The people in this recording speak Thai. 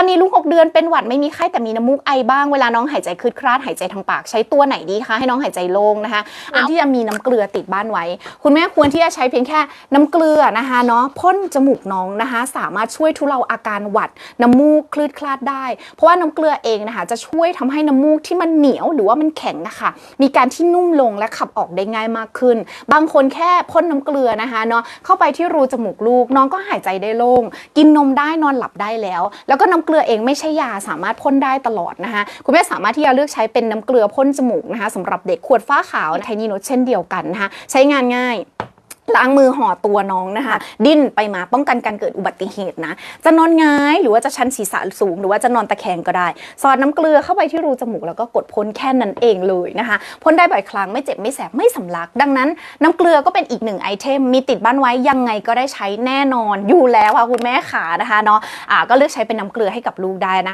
อนนี้ลูก 6 เดือนเป็นหวัดไม่มีไข้แต่มีน้ำมูกไอบ้างเวลาน้องหายใจคืดคลาดหายใจทางปาก ใช้ตัวไหนดีคะให้น้องหายใจโล่งนะคะควรที่จะมีน้ำเกลือติดบ้านไว้ คุณแม่ควรที่จะใช้เพียงแค่น้ำเกลือนะคะเนาะพ่นจมูกน้องนะคะ สามารถช่วยทุเลาอาการหวัดน้ำมูกคลืดคลาดได้ เพราะว่าน้ำเกลือเองนะคะจะช่วยทำให้น้ำมูกที่มันเหนียวหรือว่ามันแข็งอะค่ะมีการที่นุ่มลงและขับออกได้ง่ายมากขึ้น บางคนแค่พ่นน้ำเกลือนะคะเนาะเข้าไปที่รูจมูกลูกน้องก็หายใจได้โล่งกินนมได้นอนหลับได้แล้ว แล้วก็น้ำเกลือเองไม่ใช่ยาสามารถพ่นได้ตลอดนะคะคุณแม่สามารถที่จะเลือกใช้เป็นน้ำเกลือพ่นจมูกนะคะสำหรับเด็กขวดฟ้าขาวไทนีโนตเช่นเดียวกันนะคะใช้งานง่าย ล้างมือห่อตัวน้องนะคะ ดิ้นไปมาป้องกันการเกิดอุบัติเหตุนะ จะนอนหงายหรือว่าจะชันศีรษะสูง หรือว่าจะนอนตะแคงก็ได้สอดน้ำเกลือเข้าไปที่รูจมูกแล้วก็กดพ่นแค่นั้นเองเลยนะคะพ่นได้บ่อยครั้งไม่เจ็บไม่แสบไม่สำลัก ดังนั้น น้ำเกลือก็เป็นอีกหนึ่งไอเทมมีติดบ้านไว้ยังไงก็ได้ใช้แน่นอนอยู่แล้วค่ะคุณแม่ขานะคะเนาะอ่าก็เลือกใช้เป็นน้ำเกลือให้กับลูกได้นะ